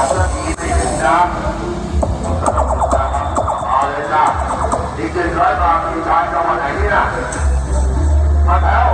องนาทีไม่ถึงนะเอาเลจ้าดีเกินร้อยบาทมีชายจังหวัดไหนเนี่ยมาแล้ว